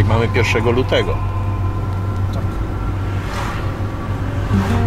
dzisiaj mamy 1 lutego. Tak. No,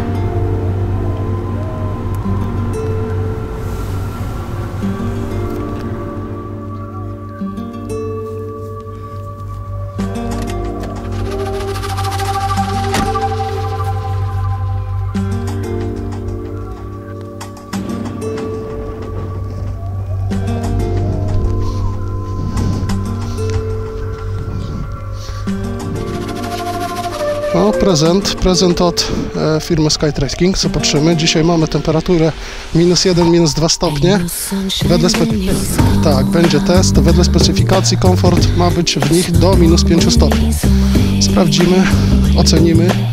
No, prezent, prezent od e, firmy Skytrekking. Co patrzymy? Dzisiaj mamy temperaturę minus 1, minus 2 stopnie. Wedle tak, będzie test. Wedle specyfikacji komfort ma być w nich do minus 5 stopni. Sprawdzimy, ocenimy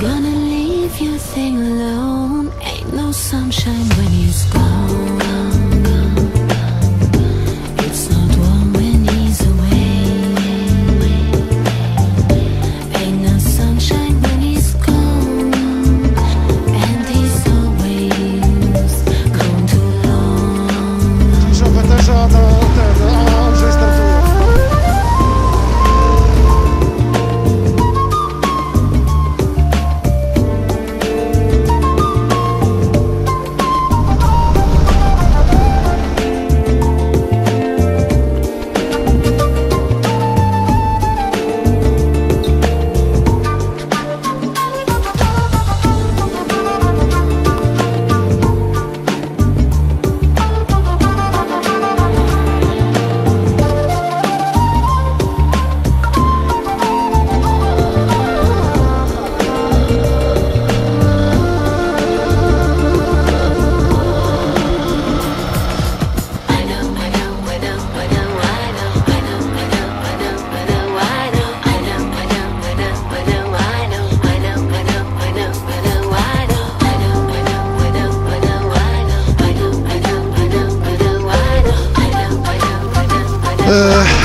Gonna leave your thing alone. Ain't no sunshine when he's gone.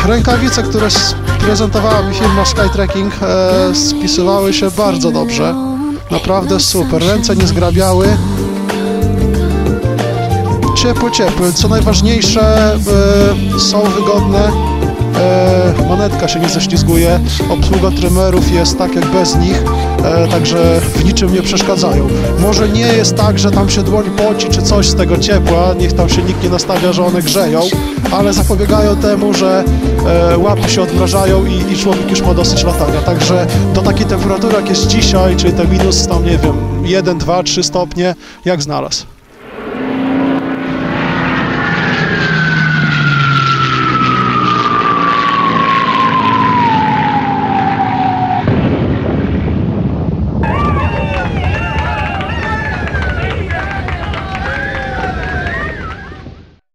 Rękawice, które prezentowała mi firma Skytrekking, e, spisywały się bardzo dobrze. Naprawdę super. Ręce nie zgrabiały. Ciepły, ciepły. Co najważniejsze, e, są wygodne. E, monetka się nie ześlizguje. Obsługa trymerów jest tak jak bez nich, e, także w niczym nie przeszkadzają. Może nie jest tak, że tam się dłoń poci czy coś z tego ciepła, niech tam się nikt nie nastawia, że one grzeją, ale zapobiegają temu, że e, łapy się odmrażają i, i człowiek już ma dosyć latania. Także do takiej temperatury jak jest dzisiaj, czyli te minus tam nie wiem 1, 2, 3 stopnie, jak znalazł.